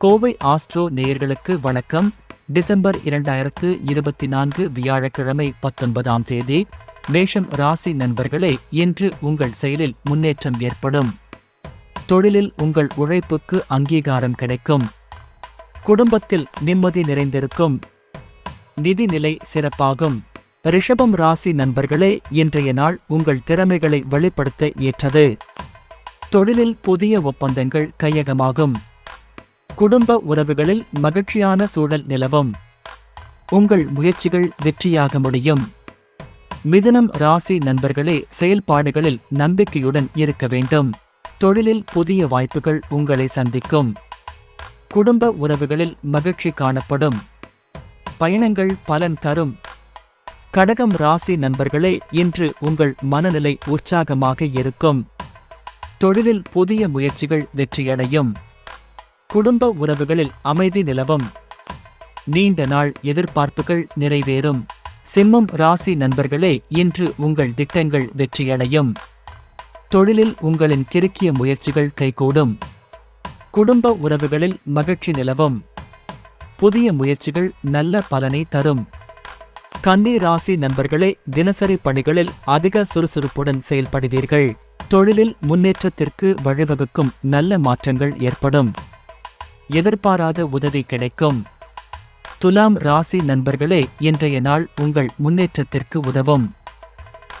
Kovai astro நேயர்களுக்கு வணக்கம். December இரண்டாயிரத்து இருபத்தி நான்கு வியாழக்கிழமை பத்தொன்பதாம் தேதி மேஷம் ராசி நண்பர்களே இன்று உங்கள் செயலில் முன்னேற்றம் ஏற்படும். தொழிலில் உங்கள் உழைப்புக்கு அங்கீகாரம் கிடைக்கும். குடும்பத்தில் நிம்மதி நிறைந்திருக்கும். நிதிநிலை சிறப்பாகும். ரிஷபம் ராசி நண்பர்களே இன்றைய நாள் உங்கள் திறமைகளை வெளிப்படுத்த ஏற்றது. தொழிலில் புதிய ஒப்பந்தங்கள் கையகமாகும். குடும்ப உறவுகளில் மகிழ்ச்சியான சூழல் நிலவும். உங்கள் முயற்சிகள் வெற்றியாக முடியும். மிதுனம் ராசி நண்பர்களே செயல்பாடுகளில் நம்பிக்கையுடன் இருக்க வேண்டும். தொழிலில் புதிய வாய்ப்புகள் உங்களை சந்திக்கும். குடும்ப உறவுகளில் மகிழ்ச்சி காணப்படும். பயணங்கள் பலன் தரும். கடகம் ராசி நண்பர்களே இன்று உங்கள் மனநிலை உற்சாகமாக இருக்கும். தொழிலில் புதிய முயற்சிகள் வெற்றியடையும். குடும்ப உறவுகளில் அமைதி நிலவும். நீண்ட நாள் எதிர்பார்ப்புகள் நிறைவேறும். சிம்மம் ராசி நண்பர்களே இன்று உங்கள் திட்டங்கள் வெற்றியடையும். தொழிலில் உங்களின் கிறுக்கிய முயற்சிகள் கைகூடும். குடும்ப உறவுகளில் மகிழ்ச்சி நிலவும். புதிய முயற்சிகள் நல்ல பலனை தரும். கன்னி ராசி நண்பர்களே தினசரி பணிகளில் அதிக சுறுசுறுப்புடன் செயல்படுவீர்கள். தொழிலில் முன்னேற்றத்திற்கு வழிவகுக்கும் நல்ல மாற்றங்கள் ஏற்படும். எதிர்பாராத உதவி கிடைக்கும். துலாம் ராசி நண்பர்களே இன்றைய நாள் உங்கள் முன்னேற்றத்திற்கு உதவும்.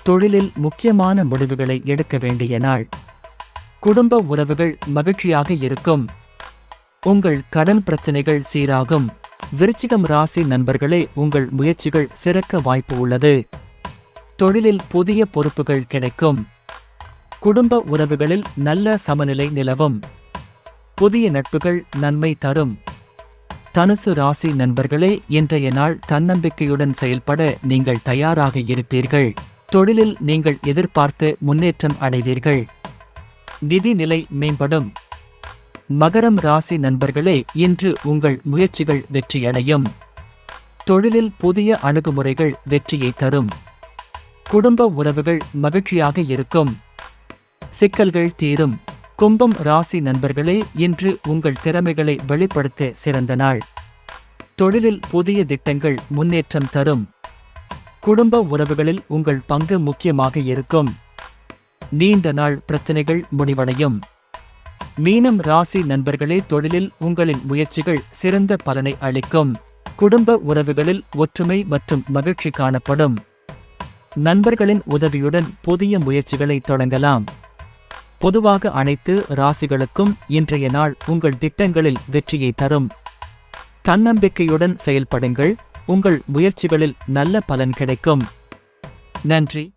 தொழிலில் முக்கியமான முடிவுகளை எடுக்க வேண்டிய நாள். குடும்ப உறவுகள் மகிழ்ச்சியாக இருக்கும். உங்கள் கடன் பிரச்சனைகள் சீராகும். விருச்சிகம் ராசி நண்பர்களே உங்கள் முயற்சிகள் சிறக்க வாய்ப்பு உள்ளது. தொழிலில் புதிய பொறுப்புகள் கிடைக்கும். குடும்ப உறவுகளில் நல்ல சமநிலை நிலவும். புதிய நட்புகள் நன்மை தரும். தனுசு ராசி நண்பர்களே இன்றைய நாள் தன்னம்பிக்கையுடன் செயல்பட நீங்கள் தயாராக இருப்பீர்கள். தொழிலில் நீங்கள் எதிர்பார்த்து முன்னேற்றம் அடைவீர்கள். நிதி நிலை மேம்படும். மகரம் ராசி நண்பர்களே இன்று உங்கள் முயற்சிகள் வெற்றியடையும். தொழிலில் புதிய அணுகுமுறைகள் வெற்றியை தரும். குடும்ப உறவுகள் மகிழ்ச்சியாக இருக்கும். சிக்கல்கள் தீரும். கும்பம் ராசி நண்பர்களே இன்று உங்கள் திறமைகளை வெளிப்படுத்த சிறந்த நாள். தொழிலில் புதிய திட்டங்கள் முன்னேற்றம் தரும். குடும்ப உறவுகளில் உங்கள் பங்கு முக்கியமாக இருக்கும். நீண்ட நாள் பிரச்சனைகள் முடிவடையும். மீனம் ராசி நண்பர்களே தொழிலில் உங்களின் முயற்சிகள் சிறந்த பலனை அளிக்கும். குடும்ப உறவுகளில் ஒற்றுமை மற்றும் மகிழ்ச்சி காணப்படும். நண்பர்களின் உதவியுடன் புதிய முயற்சிகளை தொடங்கலாம். பொதுவாக அனைத்து ராசிகளுக்கும் இன்றைய நாள் உங்கள் திட்டங்களில் வெற்றியை தரும். தன்னம்பிக்கையுடன் செயல்படுங்கள். உங்கள் முயற்சிகளில் நல்ல பலன் கிடைக்கும். நன்றி.